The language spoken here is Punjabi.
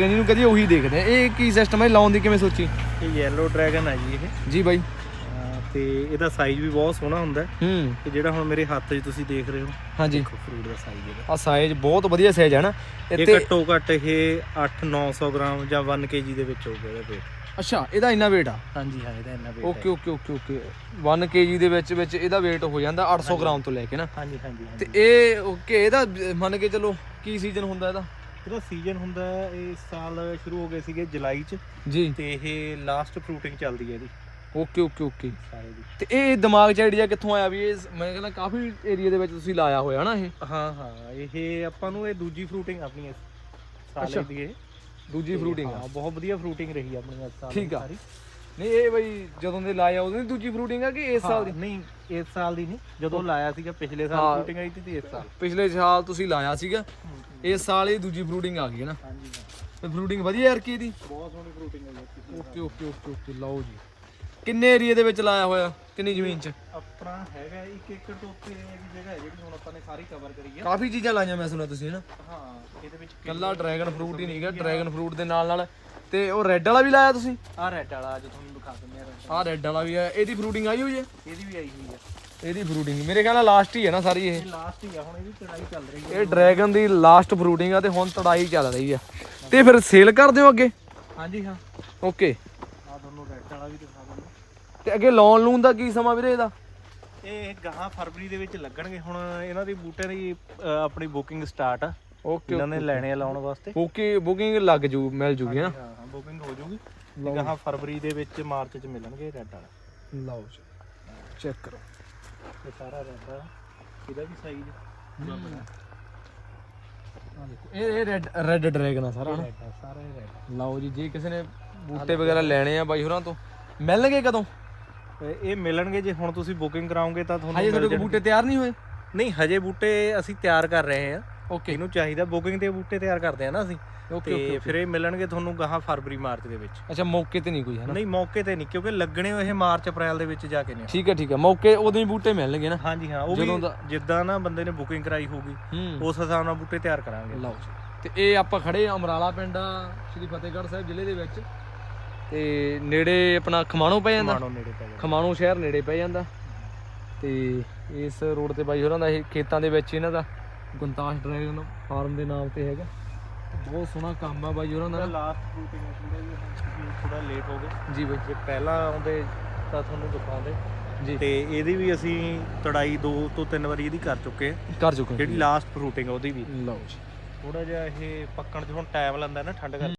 ਜਿਹਨੂੰ ਕਦੀ ਉਹੀ ਦੇਖਦੇ ਆ ਇਹ ਕੀ ਸਿਸਟਮ ਹੈ? ਲਾਉਣ ਦੀ ਕਿਵੇਂ ਸੋਚੀ? ਇਹ ਯੈਲੋ ਡਰੈਗਨ ਹੈ ਜੀ ਇਹ। ਜੀ ਬਾਈ। ਅਹ ਤੇ ਇਹਦਾ ਸਾਈਜ਼ ਵੀ ਬਹੁਤ ਸੋਹਣਾ ਹੁੰਦਾ ਹੈ। ਹੂੰ। ਤੇ ਜਿਹੜਾ ਹੁਣ ਮੇਰੇ ਹੱਥ 'ਚ ਤੁਸੀਂ ਦੇਖ ਰਹੇ ਹੋ ਹਾਂਜੀ। ਦੇਖੋ ਫਰੂਟ ਦਾ ਸਾਈਜ਼ ਇਹਦਾ। ਆ ਸਾਈਜ਼ ਬਹੁਤ ਵਧੀਆ ਸਾਈਜ਼ ਹੈ ਨਾ। ਇਹ ਘੱਟੋ ਘੱਟ ਇਹ 8-900 ਗ੍ਰਾਮ ਜਾਂ 1 ਕੇਜੀ ਦੇ ਵਿੱਚ ਹੋਊਗਾ ਇਹਦਾ weight ਅੱਛਾ ਇਹਦਾ ਇੰਨਾ weight ਆ? ਹਾਂਜੀ ਹਾਂ ਇਹਦਾ ਇੰਨਾ weight okay okay okay okay 1 kg ਦੇ ਵਿੱਚ ਵਿੱਚ ਇਹਦਾ weight ਹੋ ਜਾਂਦਾ 800 ਗ੍ਰਾਮ ਤੋਂ ਲੈ ਕੇ ਨਾ। ਹਾਂਜੀ ਹਾਂਜੀ ਤੇ ਇਹ ਓਕੇ ਇਹਦਾ ਮੰਨ ਕੇ ਚਲੋ ਕੀ ਸੀਜ਼ਨ ਹੁੰਦਾ ਇਹਦਾ? ਇਹਦਾ ਸੀਜ਼ਨ ਹੁੰਦਾ ਹੈ, ਇਸ ਸਾਲ ਸ਼ੁਰੂ ਹੋ ਗਏ ਸੀਗੇ ਜੁਲਾਈ 'ਚ ਜੀ। ਤੇ ਇਹ ਲਾਸਟ ਫਰੂਟਿੰਗ ਚੱਲਦੀ ਹੈ ਇਹਦੀ ਓਕੇ ਓਕੇ ਓਕੇ। ਸਾਰੇ ਦੀ ਤੇ ਇਹ ਦਿਮਾਗ 'ਚ ਆਈਡੀਆ ਕਿੱਥੋਂ ਆਇਆ ਵੀ ਇਹ ਮੈਂ ਕਹਿੰਦਾ ਕਾਫੀ ਏਰੀਆ ਦੇ ਵਿੱਚ ਤੁਸੀਂ ਲਾਇਆ ਹੋਇਆ ਨਾ ਇਹ? ਹਾਂ ਹਾਂ ਇਹ ਆਪਾਂ ਨੂੰ ਇਹ ਦੂਜੀ ਫਰੂਟਿੰਗ ਆਪਣੀ ਇਸ ਅੱਛਾ। ਸਾਲ ਦੀ ਇਹ। ਦੂਜੀ ਫਰੂਟਿੰਗ ਆ। ਹਾਂ ਬਹੁਤ ਵਧੀਆ ਫਰੂਟਿੰਗ ਰਹੀ ਆਪਣੀ ਇਸ ਸਾਲ ਠੀਕ ਆ। ਨਹੀਂ ਇਹ ਬਈ ਜਦੋਂ ਦੇ ਲਾਇਆ ਉਦੋਂ ਦੀ ਦੂਜੀ ਫਰੂਟਿੰਗ ਆ ਕਿ ਇਸ ਸਾਲ ਦੀ? ਹਾਂ, ਨਹੀਂ ਇਸ ਸਾਲ ਦੀ ਨਹੀਂ। ਜਦੋਂ ਲਾਇਆ ਸੀਗਾ ਪਿਛਲੇ ਸਾਲ ਹਾਂ। ਫਰੂਟਿੰਗ ਆਈ ਸੀ ਤੇ ਇਸ ਸਾਲ। ਪਿਛਲੇ ਸਾਲ ਤੁਸੀਂ ਲਾਇਆ ਸੀਗਾ। ਇਸ ਸਾਲ ਇਹ ਦੂਜੀ ਫਰੂਟਿੰਗ ਆ ਗਈ ਹੈ ਨਾ। ਹਾਂਜੀ ਹਾਂ। ਤੇ ਫਰੂਟਿੰਗ ਵਧੀਆ ਯਾਰ ਕੀ ਇਹਦੀ? ਬਹੁਤ ਸੋਹਣੀ ਫਰੂਟਿੰਗ ਹੈ ਓਕੇ ਓਕੇ ਓਕੇ ਓਕੇ ਲਓ ਜੀ। ਕਿੰਨੇ ਏਰੀਆ ਦੇ ਵਿੱਚ ਲਾਇਆ ਹੋਇਆ? ਕਿੰਨੀ ਜ਼ਮੀਨ 'ਚ? ਆਪਣਾ ਹੈਗਾ 1 ਏਕੜ ਤੋਂ ਉੱਤੇ ਦੀ ਜਗ੍ਹਾ ਹੈ ਜਿਹੜੀ ਹੁਣ ਆਪਾਂ ਨੇ ਸਾਰੀ ਕਵਰ ਕਰੀ ਹੈ ਕਾਫੀ ਚੀਜ਼ਾਂ ਲਾਈਆਂ ਮੈਂ ਸੁਣਿਆ ਤੁਸੀਂ ਨਾ? ਹਾਂ ਇਹਦੇ ਵਿੱਚ ਕੱਲਾ ਡਰੈਗਨ ਫਰੂਟ ਹੀ ਨਹੀਂਗਾ ਡਰੈਗਨ ਫਰੂਟ ਦੇ ਨਾਲ ਨਾਲ ਤੇ ਉਹ ਰੈੱਡ ਵਾਲਾ ਵੀ ਲਾਇਆ ਤੁਸੀਂ? ਆ ਰੈੱਡ ਵਾਲਾ ਅੱਜ ਤੁਹਾਨੂੰ ਦਿਖਾ ਦਿੰਦੇ ਆ red ਆਹ ਰੈੱਡ ਵਾਲਾ ਵੀ ਹੈ ਇਹਦੀ ਫਰੂਟਿੰਗ ਆਈ ਹੋਈ ਹੈ? ਇਹਦੀ ਵੀ ਆਈ ਹੋਈ ਹੈ ਇਹਦੀ ਫਰੂਟਿੰਗ ਮੇਰੇ ਖਿਆਲ ਨਾਲ ਲਾਸਟ ਹੀ ਹੈ ਨਾ ਸਾਰੀ ਇਹ। ਇਹ ਲਾਸਟ ਹੀ ਆ ਹੁਣ ਇਹਦੀ ਚੜਾਈ ਚੱਲ ਰਹੀ ਹੈ। ਇਹ ਡਰੈਗਨ ਦੀ ਲਾਸਟ ਫਰੂਟਿੰਗ ਆ ਤੇ ਹੁਣ ਤੜਾਈ ਚੱਲ ਰਹੀ ਆ। ਤੇ ਫਿਰ ਸੇਲ ਕਰ ਦਿਓ ਅੱਗੇ? ਹਾਂਜੀ ਹਾਂ। ਓਕੇ ਆ ਤੁਹਾਨੂੰ ਰੈੱਡ ਵਾਲਾ ਵੀ ਦਿਖਾ ਦਿੰਦਾ ਤੇ ਅੱਗੇ ਲੋਨ ਲੂਨ ਦਾ ਕੀ ਸਮਾਂ ਵੀਰੇ ਇਹਦਾ? ਇਹ ਗਾਹਾਂ ਫਰਵਰੀ ਦੇ ਵਿੱਚ ਲੱਗਣਗੇ। ਹੁਣ ਇਹਨਾਂ ਦੀ ਬੂਟਿਆਂ ਦੀ ਅ, ਆਪਣੀ ਬੁਕਿੰਗ ਸਟਾਰਟ ਆ। ਓਕੇ ਇਹਨਾਂ ਨੇ ਲੈਣੇ ਆ ਲਾਉਣ ਵਾਸਤੇ। ਓਕੇ ਬੁਕਿੰਗ ਲੱਗ ਜੂ ਮਿਲ ਜੂਗੀ ਹਾਂ? ਹਾਂ ਬੁਕਿੰਗ ਹੋ ਜਾਊਗੀ ਤੇ ਗਾਹਾਂ ਫਰਵਰੀ ਦੇ ਵਿੱਚ ਮਾਰਚ ਚ ਮਿਲਣਗੇ ਰੈੱਡ ਵਾਲਾ। ਲਓ ਜੀ ਚੈੱਕ ਕਰੋ। ਇਹ ਸਾਰਾ ਰੈੱਡ ਆ ਇਹਦਾ ਵੀ ਸਾਈਜ਼ ਆ। ਦੇਖੋ ਇਹ ਇਹ ਰੈੱਡ ਰੈੱਡ ਡਰੈਗਨ ਆ ਸਾਰਾ ਨਾ ਰੈੱਡ ਆ ਸਾਰਾ ਹੀ ਰੈੱਡ ਲਓ ਜੀ ਜੇ ਕਿਸੇ ਨੇ ਬੂਟੇ ਵਗੈਰਾ ਲੈਣੇ ਆ ਬਾਈ ਹੋਰਾਂ ਤੋਂ ਮਿਲਣਗੇ ਕਦੋਂ? ਇਹ ਮਿਲਣਗੇ ਜੇ ਹੁਣ ਤੁਸੀਂ ਬੁਕਿੰਗ ਕਰਾਓਗੇ ਤਾਂ ਤੁਹਾਨੂੰ ਹਜੇ ਮਿਲ ਤੁਹਾਡੇ ਕੋਲ ਬੂਟੇ ਤਿਆਰ ਨਹੀਂ ਹੋਏ। ਨਹੀਂ ਹਜੇ ਬੂਟੇ ਅਸੀਂ ਤਿਆਰ ਕਰ ਰਹੇ ਹਾਂ। ਓਕੇ। ਇਹਨੂੰ ਚਾਹੀਦਾ ਬੁਕਿੰਗ ਤੇ ਬੂਟੇ ਤਿਆਰ ਕਰਦੇ ਆ ਨਾ ਅਸੀਂ। ਓਕੇ ਤੇ ਫਿਰ ਇਹ ਮਿਲਣਗੇ ਤੁਹਾਨੂੰ ਗਾਹਾਂ ਫਰਵਰੀ ਮਾਰਚ ਦੇ ਵਿੱਚ। ਅੱਛਾ ਮੌਕੇ ਤੇ ਨਹੀਂ ਕੋਈ ਹੈ ਨਾ? ਨਹੀਂ ਮੌਕੇ ਤੇ ਨਹੀਂ ਕਿਉਂਕਿ ਲੱਗਣੇ ਉਹ ਇਹ ਮਾਰਚ ਅਪ੍ਰੈਲ ਦੇ ਵਿੱਚ ਜਾ ਕੇ ਨੇ। ਠੀਕ ਹੈ ਠੀਕ ਹੈ। ਮੌਕੇ ਉਦੋਂ ਹੀ ਬੂਟੇ ਮਿਲਣਗੇ ਨਾ। ਹਾਂਜੀ ਹਾਂ ਉਹ ਜਦੋਂ ਵੀ ਜਿੱਦਾਂ ਨਾ ਬੰਦੇ ਨੇ ਬੁਕਿੰਗ ਕਰਾਈ ਹੋਊਗੀ ਉਸ ਹਿਸਾਬ ਨਾਲ ਬੂਟੇ ਤਿਆਰ ਕਰਾਂਗੇ। ਲਓ ਤੇ ਇਹ ਆਪਾਂ ਖੜੇ ਆ ਅਮਰਾਲਾ ਪਿੰਡ ਆ ਸ਼੍ਰੀ ਫਤਿਹਗੜ੍ਹ ਸਾਹਿਬ ਜ਼ਿਲ੍ਹੇ ਦੇ ਵਿੱਚ। ਤੇ ਨੇੜੇ ਆਪਣਾ ਖਮਾਣੋ ਪੈ ਜਾਂਦਾ। ਖਮਾਣੋ ਸ਼ਹਿਰ ਨੇੜੇ ਪੈ ਜਾਂਦਾ। ਤੇ ਇਸ ਰੋਡ ਤੇ ਬਾਈ ਹੋਰਾਂ ਦਾ ਇਹ ਖੇਤਾਂ ਦੇ ਵਿੱਚ ਇਹਨਾਂ ਦਾ ਗੁੰਤਾਸ਼ ਡਰੈਗਨ ਫਾਰਮ ਦੇ ਨਾਮ ਤੇ ਹੈਗਾ। ਬਹੁਤ ਸੋਹਣਾ ਕੰਮ ਆ ਬਾਈ ਹੋਰਾਂ ਦਾ। ਲਾਸਟ ਬੂਟਿੰਗ ਥੋੜਾ ਜਿਹਾ ਥੋੜਾ ਲੇਟ ਹੋ ਗਏ। ਜੀ ਬਾਈ। ਜੇ ਪਹਿਲਾਂ ਆਉਂਦੇ ਤਾਂ ਤੁਹਾਨੂੰ ਦਿਖਾਉਂਦੇ। ਜੀ। ਤੇ ਇਹਦੀ ਵੀ ਅਸੀਂ ਤੜਾਈ ਦੋ ਤੋਂ ਤਿੰਨ ਵਾਰੀ ਇਹਦੀ ਕਰ ਚੁੱਕੇ ਕਰ ਚੁੱਕੇ ਜਿਹੜੀ ਲਾਸਟ ਫਰੂਟਿੰਗ ਉਹਦੀ ਵੀ। ਲਓ ਜੀ। ਥੋੜਾ ਜਿਹਾ ਇਹ ਪੱਕਣ 'ਚ ਹੁਣ ਟਾਈਮ ਲੈਂਦਾ ਨਾ ਠੰਡ ਕਰਕੇ।